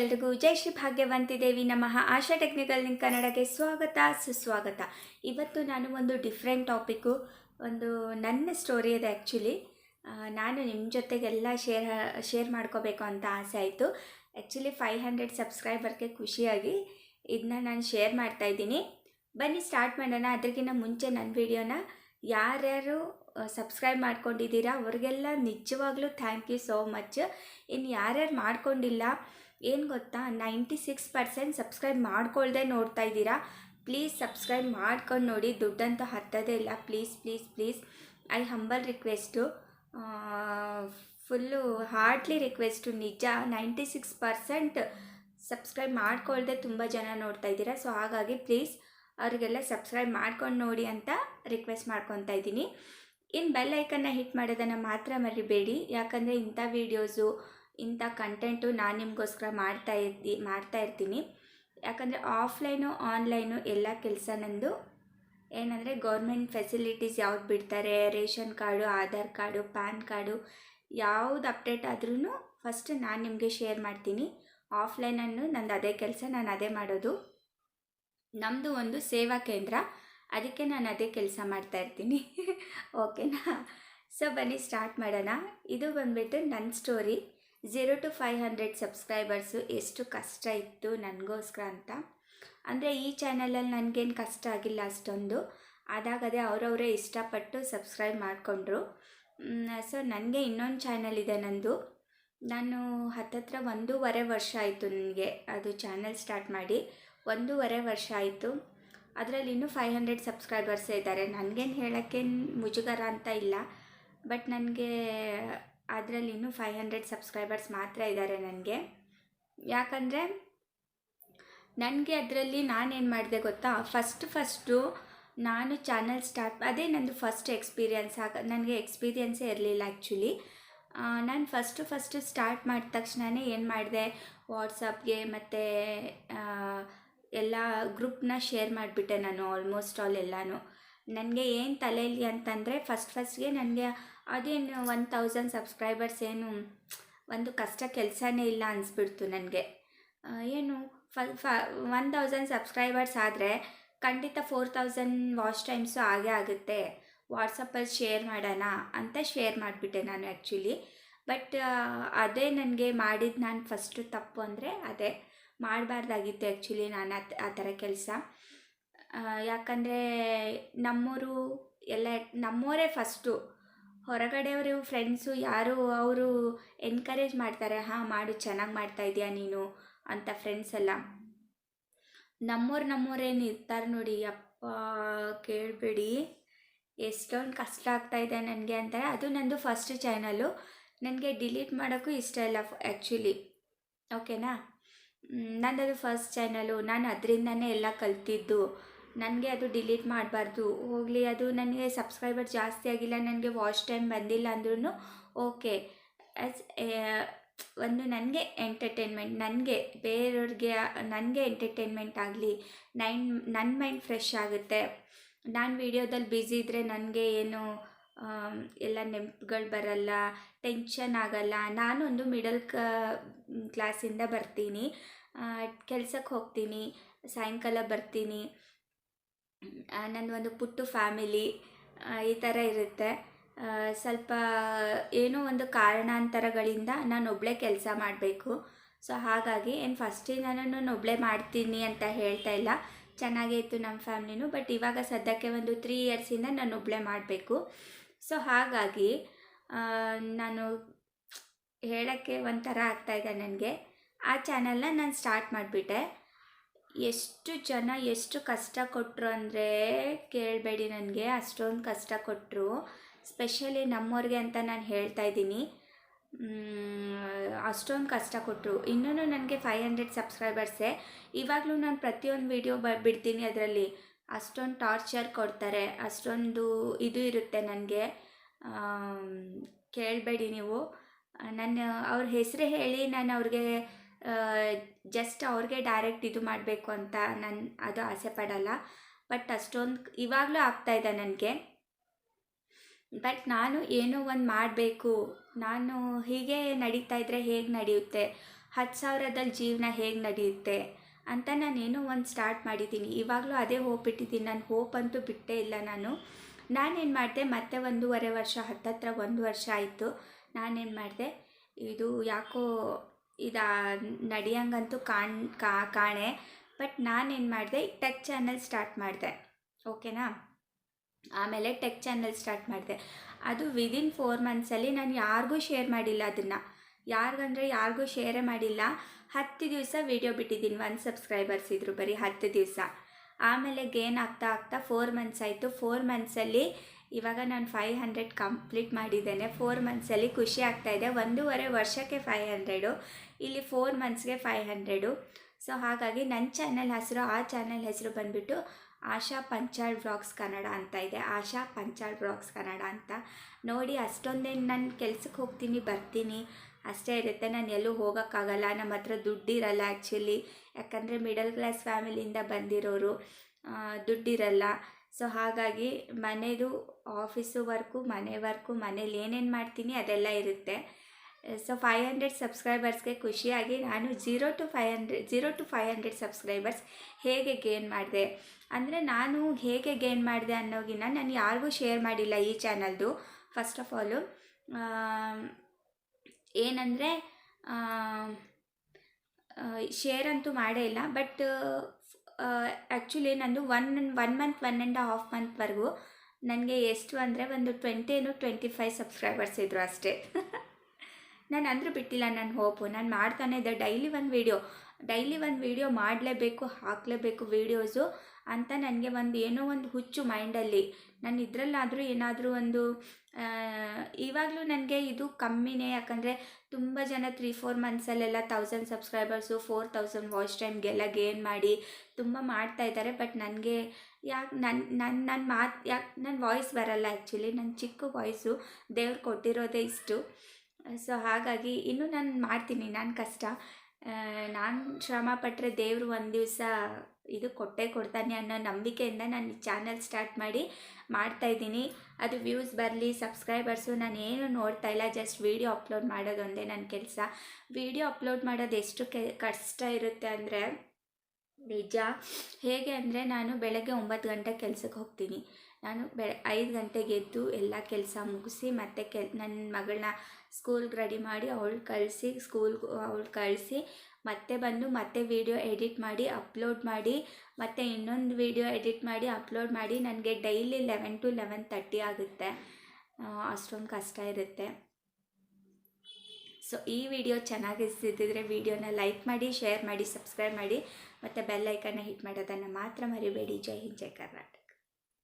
ಎಲ್ರಿಗೂ ಜೈ ಶ್ರೀ ಭಾಗ್ಯವಂತಿ ದೇವಿ ನಮಃ. ಆಶಾ technical link ಕನ್ನಡಕ್ಕೆ ಸ್ವಾಗತ, ಸುಸ್ವಾಗತ. ಇವತ್ತು ನಾನು ಒಂದು ಡಿಫ್ರೆಂಟ್ ಟಾಪಿಕ್ಕು, ಒಂದು ನನ್ನ ಸ್ಟೋರಿ ಇದೆ ಆ್ಯಕ್ಚುಲಿ ನಾನು ನಿಮ್ಮ ಜೊತೆಗೆಲ್ಲ ಶೇರ್ ಶೇರ್ ಮಾಡ್ಕೋಬೇಕು ಅಂತ ಆಸೆ ಆಯಿತು. ಆ್ಯಕ್ಚುಲಿ ಫೈವ್ ಹಂಡ್ರೆಡ್ ಸಬ್ಸ್ಕ್ರೈಬರ್ಗೆ ಖುಷಿಯಾಗಿ ಇದನ್ನ ನಾನು ಶೇರ್ ಮಾಡ್ತಾ ಇದ್ದೀನಿ. ಬನ್ನಿ ಸ್ಟಾರ್ಟ್ ಮಾಡೋಣ. ಅದಕ್ಕಿಂತ ಮುಂಚೆ ನನ್ನ ವಿಡಿಯೋನ ಯಾರ್ಯಾರು ಸಬ್ಸ್ಕ್ರೈಬ್ ಮಾಡ್ಕೊಂಡಿದ್ದೀರಾ, ಅವ್ರಿಗೆಲ್ಲ ನಿಜವಾಗ್ಲೂ ಥ್ಯಾಂಕ್ ಯು ಸೋ ಮಚ್. ಇನ್ನು ಯಾರ್ಯಾರು ಮಾಡ್ಕೊಂಡಿಲ್ಲ ಏನು ಗೊತ್ತಾ? ನೈಂಟಿ ಸಿಕ್ಸ್ ಪರ್ಸೆಂಟ್ ಸಬ್ಸ್ಕ್ರೈಬ್ ಮಾಡ್ಕೊಳ್ದೆ ನೋಡ್ತಾ ಇದ್ದೀರಾ? ಪ್ಲೀಸ್ ಸಬ್ಸ್ಕ್ರೈಬ್ ಮಾಡ್ಕೊಂಡು ನೋಡಿ, ದುಡ್ಡಂತೂ ಹತ್ತದೇ ಇಲ್ಲ. Please please please I humble request full hardly request ನಿಜ. ನೈಂಟಿ ಸಿಕ್ಸ್ ಪರ್ಸೆಂಟ್ ಸಬ್ಸ್ಕ್ರೈಬ್ ಮಾಡ್ಕೊಳ್ದೆ ತುಂಬ ಜನ ನೋಡ್ತಾ ಇದ್ದೀರಾ. ಸೊ ಹಾಗಾಗಿ ಪ್ಲೀಸ್ ಅವರಿಗೆಲ್ಲ ಸಬ್ಸ್ಕ್ರೈಬ್ ಮಾಡ್ಕೊಂಡು ನೋಡಿ ಅಂತ ರಿಕ್ವೆಸ್ಟ್ ಮಾಡ್ಕೊತಾ ಇದ್ದೀನಿ. ಇನ್ನು ಬೆಲ್ ಐಕನ್ನ ಹಿಟ್ ಮಾಡೋದನ್ನು ಮಾತ್ರ ಮರಿಬೇಡಿ. ಯಾಕಂದರೆ ಇಂಥ ವೀಡಿಯೋಸು ಇಂಥ ಕಂಟೆಂಟು ನಾನು ನಿಮಗೋಸ್ಕರ ಮಾಡ್ತಾ ಇರ್ತಿ ಮಾಡ್ತಾ ಇರ್ತೀನಿ. ಯಾಕಂದರೆ ಆಫ್ಲೈನು ಆನ್ಲೈನು ಎಲ್ಲ ಕೆಲಸ ನಂದು. ಏನಂದರೆ ಗೌರ್ಮೆಂಟ್ ಫೆಸಿಲಿಟೀಸ್ ಯಾವ್ದು ಬಿಡ್ತಾರೆ, ration card, Aadhaar card, PAN card, ಯಾವ್ದು ಅಪ್ಡೇಟ್ ಆದ್ರೂ ಫಸ್ಟ್ ನಾನು ನಿಮಗೆ ಶೇರ್ ಮಾಡ್ತೀನಿ. ಆಫ್ಲೈನನ್ನು ನಂದು ಅದೇ ಕೆಲಸ, ನಾನು ಅದೇ ಮಾಡೋದು. ನಮ್ಮದು ಒಂದು ಸೇವಾ ಕೇಂದ್ರ. ಅದಕ್ಕೆ ನಾನು ಅದೇ ಕೆಲಸ ಮಾಡ್ತಾ ಇರ್ತೀನಿ. ಓಕೆನಾ ಸೊ ಬನ್ನಿ ಸ್ಟಾರ್ಟ್ ಮಾಡೋಣ. ಇದು ಬಂದುಬಿಟ್ಟು ನನ್ನ story zero to five hundred subscribers ಎಷ್ಟು ಕಷ್ಟ ಇತ್ತು ನನಗೋಸ್ಕರ ಅಂತ. ಅಂದರೆ ಈ ಚಾನಲಲ್ಲಿ ನನಗೇನು ಕಷ್ಟ ಆಗಿಲ್ಲ ಅಷ್ಟೊಂದು. ಅದಾಗದೇ ಅವರವರೇ ಇಷ್ಟಪಟ್ಟು ಸಬ್ಸ್ಕ್ರೈಬ್ ಮಾಡಿಕೊಂಡ್ರು. ಸೊ ನನಗೆ ಇನ್ನೊಂದು ಚಾನಲ್ ಇದೆ ನಂದು. ನಾನು ಹತ್ತತ್ರ ಒಂದೂವರೆ ವರ್ಷ ಆಯಿತು ನನಗೆ ಅದು ಚಾನಲ್ ಸ್ಟಾರ್ಟ್ ಮಾಡಿ. ಒಂದೂವರೆ ವರ್ಷ ಆಯಿತು. ಅದರಲ್ಲಿ ಇನ್ನೂ ಫೈವ್ ಹಂಡ್ರೆಡ್ ಸಬ್ಸ್ಕ್ರೈಬರ್ಸೇ ಇದ್ದಾರೆ. ನನಗೇನು ಹೇಳೋಕ್ಕೇನು ಮುಜುಗರ ಅಂತ ಇಲ್ಲ. ಬಟ್ ನನಗೆ ಅದರಲ್ಲಿ ಇನ್ನೂ ಫೈವ್ ಹಂಡ್ರೆಡ್ ಸಬ್ಸ್ಕ್ರೈಬರ್ಸ್ ಮಾತ್ರ ಇದ್ದಾರೆ ನನಗೆ. ಯಾಕಂದರೆ ನನಗೆ ಅದರಲ್ಲಿ ನಾನೇನು ಮಾಡಿದೆ ಗೊತ್ತಾ? ಫಸ್ಟ್ ಫಸ್ಟು ನಾನು ಚಾನಲ್ ಸ್ಟಾರ್ಟ್ ಅದೇ ನಂದು ಫಸ್ಟ್ ಎಕ್ಸ್ಪೀರಿಯನ್ಸ್ ಆಗ ನನಗೆ ಎಕ್ಸ್ಪೀರಿಯನ್ಸೇ ಇರಲಿಲ್ಲ ಆ್ಯಕ್ಚುಲಿ ನಾನು ಫಸ್ಟು ಫಸ್ಟು ಸ್ಟಾರ್ಟ್ ಮಾಡಿದ ತಕ್ಷಣವೇ ಏನು ಮಾಡಿದೆ? ವಾಟ್ಸಪ್ಗೆ ಮತ್ತು ಎಲ್ಲ ಗ್ರೂಪ್ನ ಶೇರ್ ಮಾಡಿಬಿಟ್ಟೆ ನಾನು ಆಲ್ಮೋಸ್ಟ್ ಆಲ್ ಎಲ್ಲನೂ. ನನಗೆ ಏನು ತಲೆಯಲ್ಲಿ ಅಂತಂದರೆ ಫಸ್ಟ್ ಫಸ್ಟ್ಗೆ ನನಗೆ ಅದೇನು ಒನ್ ತೌಸಂಡ್ ಸಬ್ಸ್ಕ್ರೈಬರ್ಸ್ ಏನು ಒಂದು ಕಷ್ಟ ಕೆಲಸನೇ ಇಲ್ಲ ಅನಿಸ್ಬಿಡ್ತು ನನಗೆ. ಏನು ಫ ಫ, ಒನ್ ತೌಸಂಡ್ ಸಬ್ಸ್ಕ್ರೈಬರ್ಸ್ ಆದರೆ ಖಂಡಿತ ಫೋರ್ ತೌಸಂಡ್ ವಾಚ್ ಟೈಮ್ಸು ಆಗೇ ಆಗುತ್ತೆ. ವಾಟ್ಸಪ್ಪಲ್ಲಿ ಶೇರ್ ಮಾಡೋಣ ಅಂತ ಶೇರ್ ಮಾಡಿಬಿಟ್ಟೆ ನಾನು ಆ್ಯಕ್ಚುಲಿ. ಬಟ್ ಅದೇ ನನಗೆ ಮಾಡಿದ್ದು ನಾನು ಫಸ್ಟು ತಪ್ಪು ಅಂದರೆ ಅದೇ ಮಾಡಬಾರ್ದಾಗಿತ್ತು ಆ್ಯಕ್ಚುಲಿ ನಾನು ಆ ಥರ ಕೆಲಸ. ಯಾಕಂದರೆ ನಮ್ಮೂರು ಎಲ್ಲ ನಮ್ಮವರೇ ಫಸ್ಟು ಹೊರಗಡೆಯವರು ಫ್ರೆಂಡ್ಸು ಯಾರು ಅವರು ಎನ್ಕರೇಜ್ ಮಾಡ್ತಾರೆ, ಹಾಂ, ಮಾಡು, ಚೆನ್ನಾಗಿ ಮಾಡ್ತಾ ಇದೀಯ ನೀನು? ಅಂತ ಫ್ರೆಂಡ್ಸ್ ಎಲ್ಲ. ನಮ್ಮೂರು ನಮ್ಮೂರೇನು ಇರ್ತಾರೆ ನೋಡಿ, ಅಪ್ಪ, ಕೇಳಬೇಡಿ. ಎಷ್ಟೊಂದು ಕಷ್ಟ ಆಗ್ತಾಯಿದೆ ನನಗೆ ಅಂತಾರೆ. ಅದು ನಂದು ಫಸ್ಟ್ ಚಾನಲ್ಲು ನನಗೆ ಡಿಲೀಟ್ ಮಾಡೋಕ್ಕೂ ಇಷ್ಟ ಇಲ್ಲ ಆ್ಯಕ್ಚುಲಿ ಓಕೆನಾ ನನ್ನದು ಫಸ್ಟ್ ಚಾನಲು ನಾನು ಅದರಿಂದನೇ ಎಲ್ಲ ಕಲ್ತಿದ್ದು. ನನಗೆ ಅದು ಡಿಲೀಟ್ ಮಾಡಬಾರ್ದು. ಹೋಗಲಿ, ಅದು ನನಗೆ ಸಬ್ಸ್ಕ್ರೈಬರ್ ಜಾಸ್ತಿ ಆಗಿಲ್ಲ, ನನಗೆ ವಾಚ್ ಟೈಮ್ ಬಂದಿಲ್ಲ ಅಂದ್ರೂ ಓಕೆ. ಅಸ್ ಒಂದು ನನಗೆ ಎಂಟರ್ಟೈನ್ಮೆಂಟ್, ನನಗೆ ಬೇರೆಯವ್ರಿಗೆ, ನನಗೆ ಎಂಟರ್ಟೈನ್ಮೆಂಟ್ ಆಗಲಿ, ನೈನ್, ನನ್ನ ಮೈಂಡ್ ಫ್ರೆಶ್ ಆಗುತ್ತೆ. ನಾನು ವೀಡಿಯೋದಲ್ಲಿ ಬ್ಯುಸಿ ಇದ್ದರೆ ನನಗೆ ಏನು ಎಲ್ಲ ನೆನಪುಗಳು ಬರಲ್ಲ, ಟೆನ್ಷನ್ ಆಗಲ್ಲ. ನಾನು ಒಂದು ಮಿಡಲ್ ಕ, ಕ್ಲಾಸಿಂದ ಬರ್ತೀನಿ. ಕೆಲ್ಸಕ್ಕೆ ಹೋಗ್ತೀನಿ, ಸಾಯಂಕಾಲ ಬರ್ತೀನಿ. ನನ್ನ ಒಂದು ಪುಟ್ಟು ಫ್ಯಾಮಿಲಿ ಈ ಥರ ಇರುತ್ತೆ. ಸ್ವಲ್ಪ ಏನೋ ಒಂದು ಕಾರಣಾಂತರಗಳಿಂದ ನಾನು ಒಬ್ಬಳೇ ಕೆಲಸ ಮಾಡಬೇಕು. ಸೊ, ಹಾಗಾಗಿ ಏನು ಫಸ್ಟಿಂದ ನಾನು ಒಬ್ಬಳೇ ಮಾಡ್ತೀನಿ ಅಂತ ಹೇಳ್ತಾ ಇಲ್ಲ. ಚೆನ್ನಾಗೇ ಇತ್ತು ನಮ್ಮ ಫ್ಯಾಮ್ಲಿನೂ, ಬಟ್ ಇವಾಗ ಸದ್ಯಕ್ಕೆ ಒಂದು ತ್ರೀ ಇಯರ್ಸಿಂದ ನಾನು ಒಬ್ಬಳೇ ಮಾಡಬೇಕು. ಸೊ, ಹಾಗಾಗಿ ನಾನು ಹೇಳೋಕ್ಕೆ ಒಂಥರ ಆಗ್ತಾಯಿದೆ ನನಗೆ. ಆ ಚಾನಲ್ನ ನಾನು ಸ್ಟಾರ್ಟ್ ಮಾಡಿಬಿಟ್ಟೆ. ಎಷ್ಟು ಜನ ಎಷ್ಟು ಕಷ್ಟ ಕೊಟ್ಟರು ಅಂದರೆ ಕೇಳಬೇಡಿ ನನಗೆ, ಅಷ್ಟೊಂದು ಕಷ್ಟ ಕೊಟ್ಟರು ಸ್ಪೆಷಲಿ ನಮ್ಮವ್ರಿಗೆ ಅಂತ ನಾನು ಹೇಳ್ತಾ ಇದ್ದೀನಿ. ಅಷ್ಟೊಂದು ಕಷ್ಟ ಕೊಟ್ಟರು ಇನ್ನೂ ನನಗೆ ಫೈವ್ ಹಂಡ್ರೆಡ್ ಸಬ್ಸ್ಕ್ರೈಬರ್ಸೇ ಇವಾಗಲೂ ನಾನು ಪ್ರತಿಯೊಂದು ವೀಡಿಯೋ ಬ, ಬಿಡ್ತೀನಿ ಅದರಲ್ಲಿ. ಅಷ್ಟೊಂದು ಟಾರ್ಚರ್ ಕೊಡ್ತಾರೆ, ಅಷ್ಟೊಂದು ಇದು ಇರುತ್ತೆ ನನಗೆ. ಕೇಳಬೇಡಿ ನೀವು. ನನ್ನ, ಅವ್ರ ಹೆಸರು ಹೇಳಿ ನಾನು ಅವ್ರಿಗೆ ಜಸ್ಟ್ ಅವ್ರಿಗೆ ಡೈರೆಕ್ಟ್ ಇದು ಮಾಡಬೇಕು ಅಂತ ನಾನು ಅದು ಆಸೆ ಪಡಲ್ಲ. ಬಟ್ ಅಷ್ಟೊಂದು ಇವಾಗಲೂ ಇದೆ ನನಗೆ. ಬಟ್ ನಾನು ಏನೋ ಒಂದು ಮಾಡಬೇಕು. ನಾನು ಹೀಗೆ ನಡೀತಾ ಇದ್ದರೆ ಹೇಗೆ ನಡೆಯುತ್ತೆ? ಹತ್ತು ಸಾವಿರದಲ್ಲಿ ಜೀವನ ಹೇಗೆ ನಡೆಯುತ್ತೆ? ಅಂತ ನಾನೇನೋ ಒಂದು ಸ್ಟಾರ್ಟ್ ಮಾಡಿದ್ದೀನಿ. ಇವಾಗಲೂ ಅದೇ ಹೋಪ್ ಇಟ್ಟಿದ್ದೀನಿ. ನಾನು ಹೋಪ್ ಅಂತೂ ಬಿಟ್ಟೇ ಇಲ್ಲ ನಾನು. ನಾನೇನು ಮಾಡಿದೆ? ಮತ್ತೆ ಒಂದೂವರೆ ವರ್ಷ, ಹತ್ತತ್ರ ಒಂದು ವರ್ಷ ಆಯಿತು. ನಾನೇನು ಮಾಡಿದೆ? ಇದು ಯಾಕೋ ಇದು ನಡಿಯಂಗಂತೂ ಕಾಣ್, ಕಾ- ಕಾಣೆ. ಬಟ್ ನಾನೇನು ಮಾಡಿದೆ ಟೆಕ್ ಚಾನಲ್ ಸ್ಟಾರ್ಟ್ ಮಾಡಿದೆ. ಓಕೆನಾ? ಆಮೇಲೆ ಟೆಕ್ ಚಾನಲ್ ಸ್ಟಾರ್ಟ್ ಮಾಡಿದೆ. ಅದು ವಿದಿನ್ ಫೋರ್ ಮಂತ್ಸಲ್ಲಿ ನಾನು ಯಾರಿಗೂ ಶೇರ್ ಮಾಡಿಲ್ಲ ಅದನ್ನು. ಯಾರಿಗಂದರೆ ಯಾರಿಗೂ ಶೇರೇ ಮಾಡಿಲ್ಲ. ಹತ್ತು ದಿವಸ ವೀಡಿಯೋ ಬಿಟ್ಟಿದ್ದೀನಿ ಒನ್ ಸಬ್ಸ್ಕ್ರೈಬರ್ಸ್ ಇದ್ರು ಬರೀ ಹತ್ತು ದಿವಸ. ಆಮೇಲೆ ಗೇನ್ ಆಗ್ತಾ ಆಗ್ತಾ ಫೋರ್ ಮಂತ್ಸ್ ಆಯಿತು. ಫೋರ್ ಮಂತ್ಸಲ್ಲಿ ಇವಾಗ ನಾನು ಫೈವ್ ಹಂಡ್ರೆಡ್ ಕಂಪ್ಲೀಟ್ ಮಾಡಿದ್ದೇನೆ. ಫೋರ್ ಮಂತ್ಸಲ್ಲಿ ಖುಷಿ ಆಗ್ತಾಯಿದೆ ಒಂದೂವರೆ ವರ್ಷಕ್ಕೆ ಫೈವ್ ಹಂಡ್ರೆಡು ಇಲ್ಲಿ ಫೋರ್ ಮಂತ್ಸ್ಗೆ ಫೈವ್ ಹಂಡ್ರೆಡು ಸೊ ಹಾಗಾಗಿ ನನ್ನ ಚಾನಲ್ ಹೆಸರು, ಆ ಚಾನಲ್ ಹೆಸರು ಬಂದುಬಿಟ್ಟು ಆಶಾ ಪಂಚಾಳ್ ಬ್ಲಾಗ್ಸ್ ಕನ್ನಡ ಅಂತ ಇದೆ. ಆಶಾ ಪಂಚಾಳ್ ಬ್ಲಾಗ್ಸ್ ಕನ್ನಡ ಅಂತ. ನೋಡಿ ಅಷ್ಟೊಂದೇನು ನಾನು ಕೆಲ್ಸಕ್ಕೆ ಹೋಗ್ತೀನಿ, ಬರ್ತೀನಿ. ಅಷ್ಟೇ ಇರುತ್ತೆ, ನಾನು ಎಲ್ಲೂ ಹೋಗೋಕ್ಕಾಗಲ್ಲ. ನಮ್ಮ ಹತ್ರ ದುಡ್ಡಿರಲ್ಲ ಆ್ಯಕ್ಚುಲಿ ಯಾಕಂದರೆ ಮಿಡಲ್ ಕ್ಲಾಸ್ ಫ್ಯಾಮಿಲಿಯಿಂದ ಬಂದಿರೋರು ದುಡ್ಡಿರಲ್ಲ. ಸೊ ಹಾಗಾಗಿ ಮನೆದು ಆಫೀಸು ವರ್ಕು ಮನೆ ವರ್ಕು ಮನೇಲಿ ಏನೇನು ಮಾಡ್ತೀನಿ ಅದೆಲ್ಲ ಇರುತ್ತೆ. ಸೊ ಫೈವ್ ಹಂಡ್ರೆಡ್ ಸಬ್ಸ್ಕ್ರೈಬರ್ಸ್ಗೆ ಖುಷಿಯಾಗಿ ನಾನು zero to five hundred zero to five hundred subscribers ಹೇಗೆ ಗೇನ್ ಮಾಡಿದೆ? ಅಂದರೆ ನಾನು ಹೇಗೆ ಗೇನ್ ಮಾಡಿದೆ ಅನ್ನೋಗಿನ್ನ ನಾನು ಯಾರಿಗೂ ಶೇರ್ ಮಾಡಿಲ್ಲ ಈ ಚಾನಲ್ದು ಫಸ್ಟ್ ಆಫ್ ಆಲು ಏನಂದರೆ ಶೇರ್ ಅಂತೂ ಮಾಡೇ ಇಲ್ಲ ಬಟ್ ಆ್ಯಕ್ಚುಲಿ ನಂದು one one month one and half ಮಂತ್ವರೆಗೂ ನನಗೆ ಎಷ್ಟು ಅಂದರೆ ಒಂದು ಟ್ವೆಂಟಿನು ಟ್ವೆಂಟಿ ಫೈವ್ ಸಬ್ಸ್ಕ್ರೈಬರ್ಸ್ ಇದ್ದರು ಅಷ್ಟೇ. ನಾನು ಅಂದರೂ ಬಿಟ್ಟಿಲ್ಲ ನನ್ನ ಹೋಪು. ನಾನು ಮಾಡ್ತಾನೆ ಇದ್ದೆ. ಡೈಲಿ ಒಂದು ವೀಡಿಯೋ. ಡೈಲಿ ಒಂದು ವೀಡಿಯೋ ಮಾಡಲೇಬೇಕು, ಹಾಕಲೇಬೇಕು ವೀಡಿಯೋಸು ಅಂತ ನನಗೆ ಒಂದು ಏನೋ ಒಂದು ಹುಚ್ಚು ಮೈಂಡಲ್ಲಿ. ನಾನು ಇದರಲ್ಲಾದರೂ ಏನಾದರೂ ಒಂದು ಇವಾಗಲೂ ನನಗೆ ಇದು ಕಮ್ಮಿನೇ. ಯಾಕಂದರೆ ತುಂಬ ಜನ three four ಮಂತ್ಸಲ್ಲೆಲ್ಲ thousand subscribers four thousand watch ಟೈಮ್ಗೆಲ್ಲ gain ಮಾಡಿ ತುಂಬ ಮಾಡ್ತಾ ಇದ್ದಾರೆ. ಬಟ್ ನನಗೆ ಯಾಕೆ ನನ್ನ ನನ್ನ ನನ್ನ ಮಾತು, ಯಾಕೆ ನನ್ನ ವಾಯ್ಸ್ ಬರಲ್ಲ ಆ್ಯಕ್ಚುಲಿ ನನ್ನ ಚಿಕ್ಕ ವಾಯ್ಸು ದೇವ್ರು ಕೊಟ್ಟಿರೋದೇ ಇಷ್ಟು. ಸೊ ಹಾಗಾಗಿ ಇನ್ನೂ ನಾನು ಮಾಡ್ತೀನಿ, ನಾನು ಕಷ್ಟ. ನಾನು ಶ್ರಮ ಪಟ್ಟರೆ ದೇವರು ಒಂದು ದಿವಸ ಇದು ಕೊಟ್ಟೇ ಕೊಡ್ತಾನೆ ಅನ್ನೋ ನಂಬಿಕೆಯಿಂದ ನಾನು ಚಾನಲ್ ಸ್ಟಾರ್ಟ್ ಮಾಡಿ ಮಾಡ್ತಾಯಿದ್ದೀನಿ ಅದು ವ್ಯೂಸ್ ಬರಲಿ ಸಬ್ಸ್ಕ್ರೈಬರ್ಸು ನಾನು ಏನು ನೋಡ್ತಾ ಇಲ್ಲ ಜಸ್ಟ್ ವೀಡಿಯೋ ಅಪ್ಲೋಡ್ ಮಾಡೋದೊಂದೇ ನನ್ನ ಕೆಲಸ. ವೀಡಿಯೋ ಅಪ್ಲೋಡ್ ಮಾಡೋದು ಎಷ್ಟು ಕಷ್ಟ ಇರುತ್ತೆ ಅಂದರೆ ನಿಜ. ಹೇಗೆ ಅಂದರೆ ನಾನು ಬೆಳಗ್ಗೆ ಒಂಬತ್ತು ಗಂಟೆ ಕೆಲಸಕ್ಕೆ ಹೋಗ್ತೀನಿ. ನಾನು ಬೆಳ ಐದು ಗಂಟೆಗೆ ಎದ್ದು ಎಲ್ಲ ಕೆಲಸ ಮುಗಿಸಿ ಮತ್ತೆ ಕೆಲ್ ನನ್ನ ಮಗಳನ್ನ ಸ್ಕೂಲ್ಗೆ ರೆಡಿ ಮಾಡಿ ಅವಳು ಕಳಿಸಿ ಸ್ಕೂಲ್ಗೆ ಅವಳು ಕಳಿಸಿ ಮತ್ತೆ ಬಂದು ಮತ್ತೆ ವೀಡಿಯೋ ಎಡಿಟ್ ಮಾಡಿ, ಅಪ್ಲೋಡ್ ಮಾಡಿ, ಮತ್ತು ಇನ್ನೊಂದು ವೀಡಿಯೋ ಎಡಿಟ್ ಮಾಡಿ, ಅಪ್ಲೋಡ್ ಮಾಡಿ ನನಗೆ daily eleven to eleven thirty ಆಗುತ್ತೆ. ಅಷ್ಟೊಂದು ಕಷ್ಟ ಇರುತ್ತೆ. ಸೊ ಈ ವಿಡಿಯೋ ಚೆನ್ನಾಗಿಸ್ತಿದ್ದರೆ ವಿಡಿಯೋನ ಲೈಕ್ ಮಾಡಿ, ಶೇರ್ ಮಾಡಿ, ಸಬ್ಸ್ಕ್ರೈಬ್ ಮಾಡಿ. ಮತ್ತು ಬೆಲ್ಲೈಕನ್ನ ಹಿಟ್ ಮಾಡೋದನ್ನು ಮಾತ್ರ ಮರಿಬೇಡಿ. ಜೈ ಹಿಂದ್ ಜೈ ಕರ್ನಾಟಕ.